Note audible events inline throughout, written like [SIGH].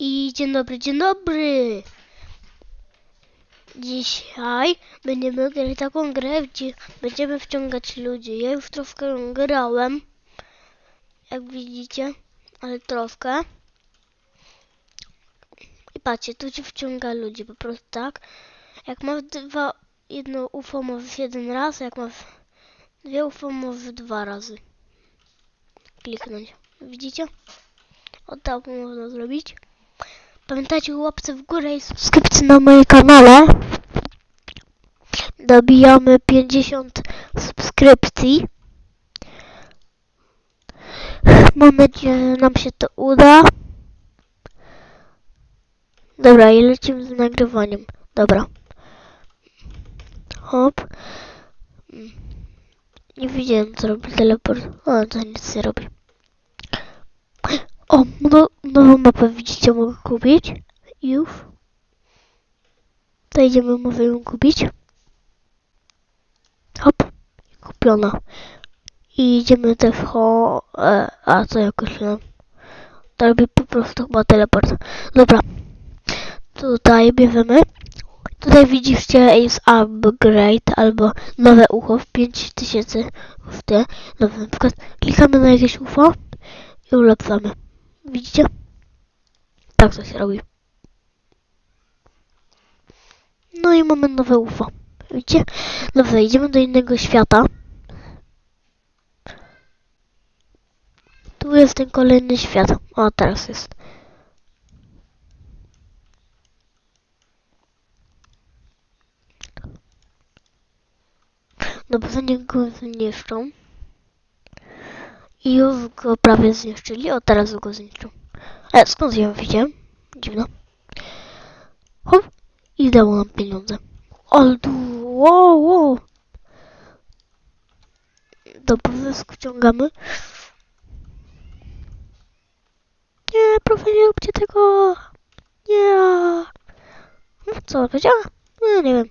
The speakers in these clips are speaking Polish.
I dzień dobry, dzień dobry! Dzisiaj będziemy grać taką grę, gdzie będziemy wciągać ludzi. Ja już troszkę grałem, jak widzicie, ale troszkę. I patrzcie, tu się wciąga ludzi po prostu tak. Jak masz dwa, jedno UFO możesz jeden raz, jak masz dwie UFO możesz dwa razy kliknąć. Widzicie? O tak można zrobić. Pamiętajcie łapce w górę i subskrypcji na moim kanale. Dobijamy 50 subskrypcji. Mam nadzieję, że nam się to uda. Dobra, i lecimy z nagrywaniem. Dobra. Hop. Nie widziałem, co robi teleport. O, to nic nie robi. O, no, nową mapę widzicie, mogę kupić. Już. To idziemy, mogę ją kupić. Hop. Kupiona. I idziemy też ho... E, a co jakoś nie. To robi po prostu chyba teleport. Dobra. Tutaj bierzemy. Tutaj widzicie jest upgrade albo nowe ucho w 5000 w te nowe. Na przykład klikamy na jakieś UFO i ulepszamy. Widzicie? Tak to się robi. No i mamy nowe UFO. Widzicie? Dobra, idziemy do innego świata. Tu jest ten kolejny świat. O, teraz jest. Dobra, zanim go zniszczą. Już go prawie zniszczyli. O, teraz go zniszczą. E, skąd ja widziałem? Dziwno. Hop. I dało nam pieniądze. Tu, wow, wow. Dobra, zysk wciągamy. Nie, proszę, nie róbcie tego. Nie. Hmm, Co powiedziała? No, nie wiem.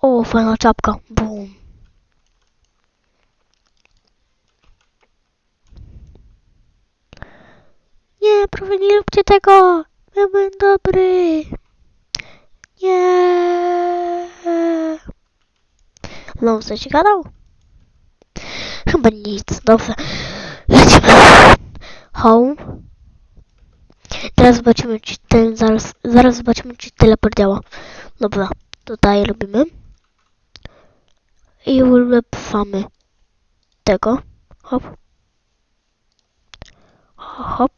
O, fajna czapka. Boom. Nie, proszę, nie róbcie tego. Ja byłem dobry. Nie. No, coś gadał? Chyba nic. Dobrze. Lecimy. Home. Teraz zobaczymy, czy ten zaraz, zaraz zobaczymy, czy teleport działa. Dobra, tutaj robimy. I ulepszamy tego. Hop. Hop.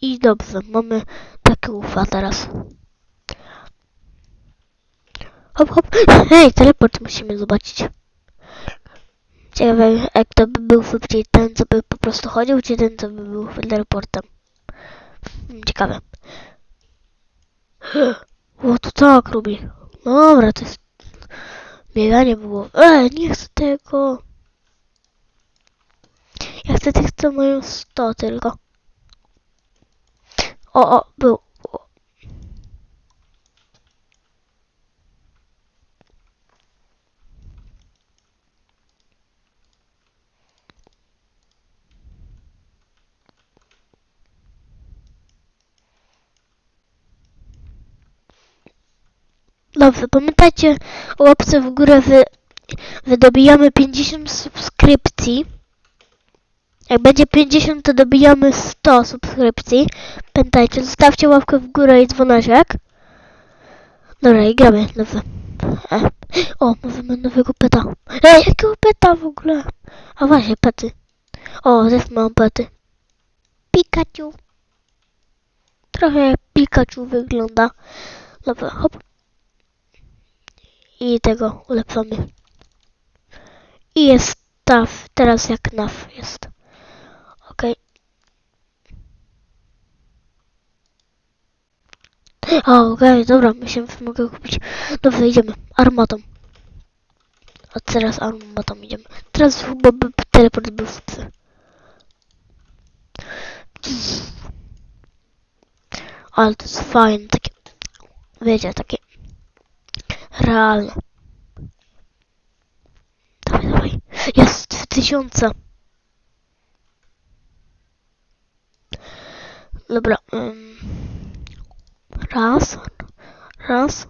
I dobrze, mamy takie ufa teraz. Hop, hop. Hej, teleport musimy zobaczyć. Ciekawe, jak to by był szybciej ten, co by po prostu chodził, czy ten, co by był teleportem. Hmm, Ciekawe. [GASPS] O, to tak robi. Dobra, to jest... Bieganie było. Ej, nie chcę tego. Ja chcę tych, co mają 100 tylko. O, o, był. Dobrze, pamiętajcie o łapce w górę, wy, wydobijamy 50 subskrypcji. Jak będzie 50, to dobijamy 100 subskrypcji. Pamiętajcie, zostawcie łapkę w górę i dzwoneczek. Dobra, i gramy. Dobrze. E. O, mamy nowego peta. Ej, jakiego peta w ogóle? A właśnie, pety. O, też mam pety. Pikachu. Trochę jak Pikachu wygląda. Dobra, hop. I tego ulepszamy. I jest taf, teraz jak naf jest. Okej. A, okej, dobra, myślałem, że mogę kupić. Dobra, idziemy. Armatą. A teraz armatą idziemy. Teraz chyba by teleport był w psy. Ale to jest fajne, takie, wiecie, takie realne. Dawaj, dawaj. Jest w tysiące. Dobra. ym, raz. Raz.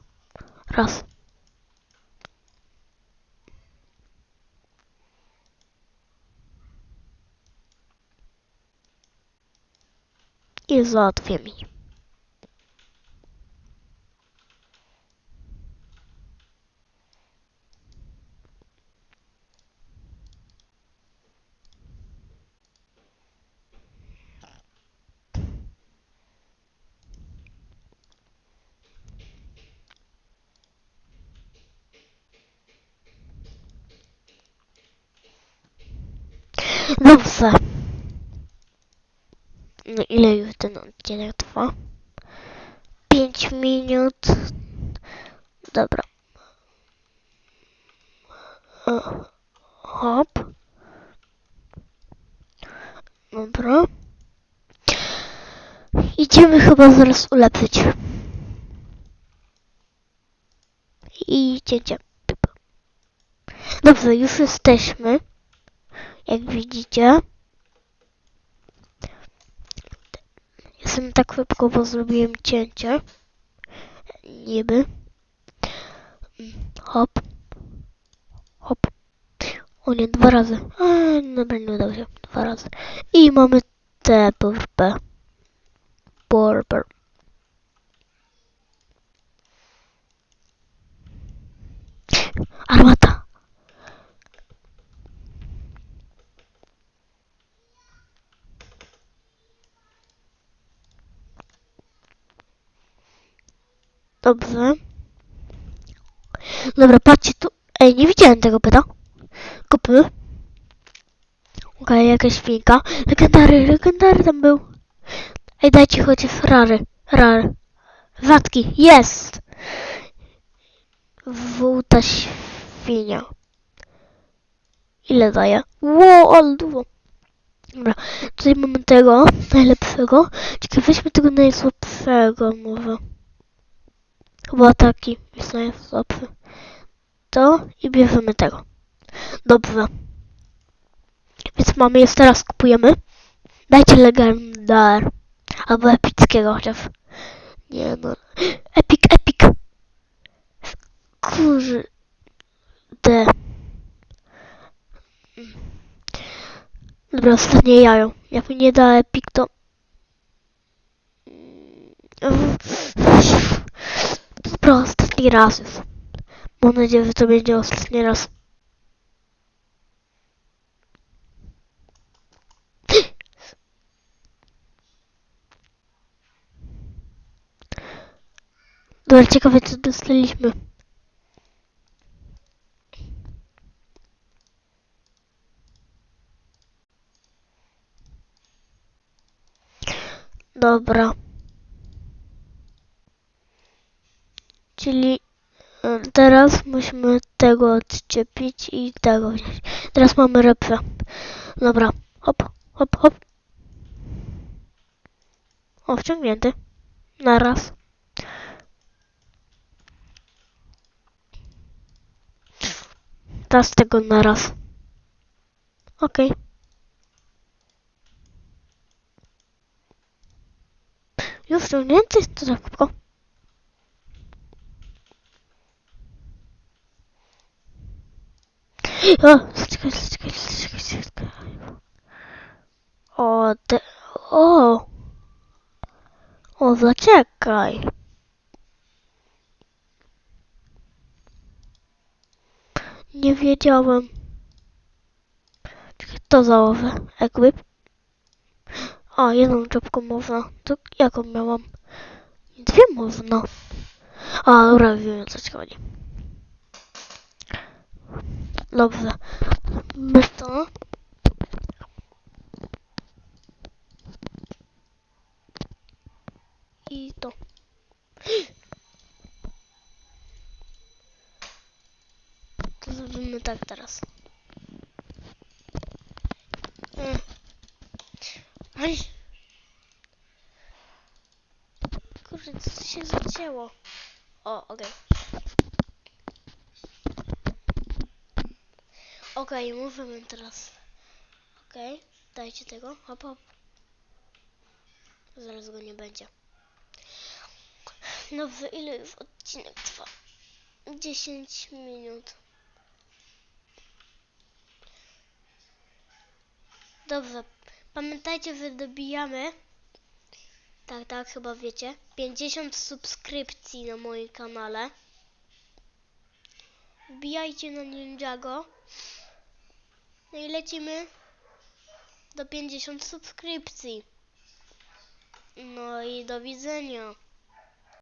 Raz. I załatwię mi. Dobrze. No ile już ten odcinek trwa? 5 minut. Dobra. O, Hop. Dobra. Idziemy chyba zaraz ulepszyć. I. Dobrze, już jesteśmy. Jak widzicie. Jestem tak szybko, bo zrobiłem cięcie. Niby. Hop. Hop. O nie, dwa razy. A, dobra, nie udało się. Dwa razy. I mamy te PvP. Borber. Armata. Dobrze. Dobra, patrzcie tu. Ej, nie widziałem tego pyta. Kupy. Okej, jakaś świnka. Legendary, legendary tam był. Ej, dajcie chociaż rary. Rary. Rzadki. Jest! Żółta świnia. Ile daje? Ło, ale dużo. Dobra, tutaj mamy tego najlepszego. Czekaj, weźmy tego najsłabszego może. Chyba taki jest najsłabszy. To i bierzemy tego. Dobrze. Więc mamy jest teraz kupujemy. Dajcie legendar. Albo epickiego chociaż. Nie no. Epic, epic. Kurde. Dobra, ostatnie jajo. Jak mi nie da epic, to... Dobra, ostatni raz. Mam nadzieję, że to będzie ostatni raz. Dobra, ciekawe co dostaliśmy. Dobra. Czyli teraz musimy tego odczepić i tego wziąć. Teraz mamy repę. Dobra. Hop, hop, hop. O, wciągnięty. Na raz. Teraz tego na raz. Okej. Już wciągnięty? To tak szybko. O, zaczekaj, zaczekaj, zaczekaj, zaczekaj. O, te, o. O, zaczekaj. Nie wiedziałem. Czekaj, to założę. Equip. A, jedną czapką można. To jaką miałam? Dwie można. A, dobra, wiem o co chodzi. Dobrze. Bez to. I to. To zrobimy tak teraz. Aj. Kurde, co się zacięło? O, okej. Okej, mówimy teraz. Okej, dajcie tego. Hop, hop. Zaraz go nie będzie. No w ile już odcinek trwa? 10 minut. Dobrze. Pamiętajcie, że dobijamy. Tak, tak, chyba wiecie. 50 subskrypcji na moim kanale. Wbijajcie na Ninjago. No i lecimy do 50 subskrypcji. No i do widzenia.